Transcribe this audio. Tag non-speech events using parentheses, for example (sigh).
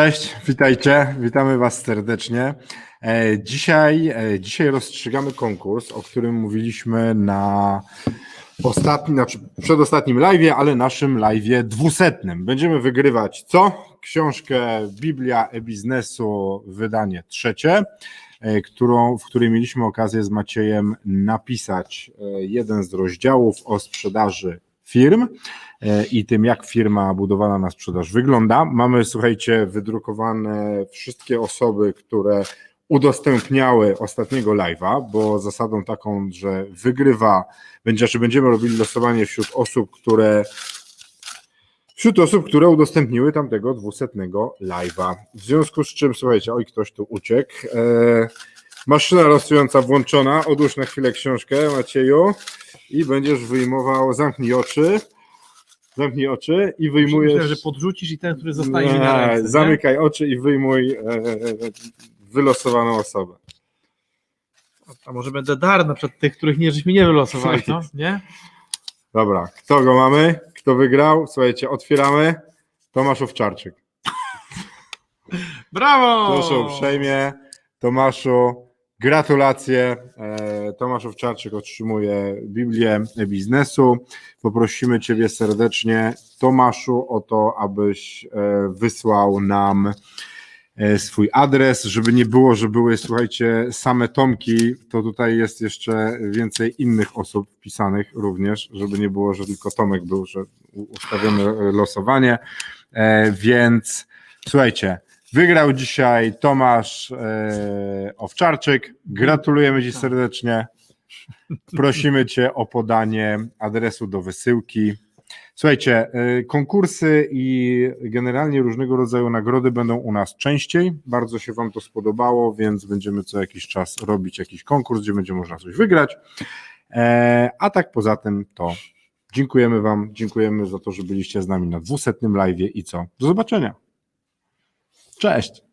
Cześć, witajcie, witamy Was serdecznie. E, Dzisiaj, e, dzisiaj rozstrzygamy konkurs, o którym mówiliśmy na ostatnim, znaczy przedostatnim live'ie, ale naszym live'ie dwusetnym. Będziemy wygrywać co? Książkę Biblia e-biznesu, wydanie trzecie, e, którą, w której mieliśmy okazję z Maciejem napisać jeden z rozdziałów o sprzedaży firm e, i tym, jak firma budowana na sprzedaż wygląda. Mamy, słuchajcie, wydrukowane wszystkie osoby, które udostępniały ostatniego live'a, bo zasadą taką, że wygrywa, będzie, czy będziemy robili losowanie wśród osób, które wśród osób, które udostępniły tamtego dwusetnego live'a. W związku z czym, słuchajcie, oj, ktoś tu uciekł. E, maszyna losująca włączona. Odłóż na chwilę książkę, Macieju, i będziesz wyjmował, zamknij oczy, zamknij oczy i wyjmujesz... Myślę, że podrzucisz i ten, który zostaje Nie, mi na ręce. nie? Zamykaj oczy i wyjmuj e, wylosowaną osobę. A może będę dar na przykład tych, których nie, żeśmy nie wylosowali, co? (laughs) Nie? Dobra, kto go mamy? Kto wygrał? Słuchajcie, otwieramy. Tomasz Owczarczyk. Brawo! Proszę uprzejmie. Tomaszu, gratulacje. E, Tomasz Owczarczyk otrzymuje Biblię biznesu. Poprosimy Ciebie serdecznie, Tomaszu, o to, abyś e, wysłał nam e, swój adres, żeby nie było, że były, słuchajcie, same Tomki, to tutaj jest jeszcze więcej innych osób wpisanych również, żeby nie było, że tylko Tomek był, że u- ustawione e, losowanie, więc słuchajcie, wygrał dzisiaj Tomasz e, Owczarczyk, gratulujemy Ci serdecznie, prosimy Cię o podanie adresu do wysyłki. Słuchajcie, y, konkursy i generalnie różnego rodzaju nagrody będą u nas częściej. Bardzo się Wam to spodobało, więc będziemy co jakiś czas robić jakiś konkurs, gdzie będzie można coś wygrać. E, A tak poza tym to dziękujemy Wam, dziękujemy za to, że byliście z nami na dwusetnym live i co? Do zobaczenia. Cześć!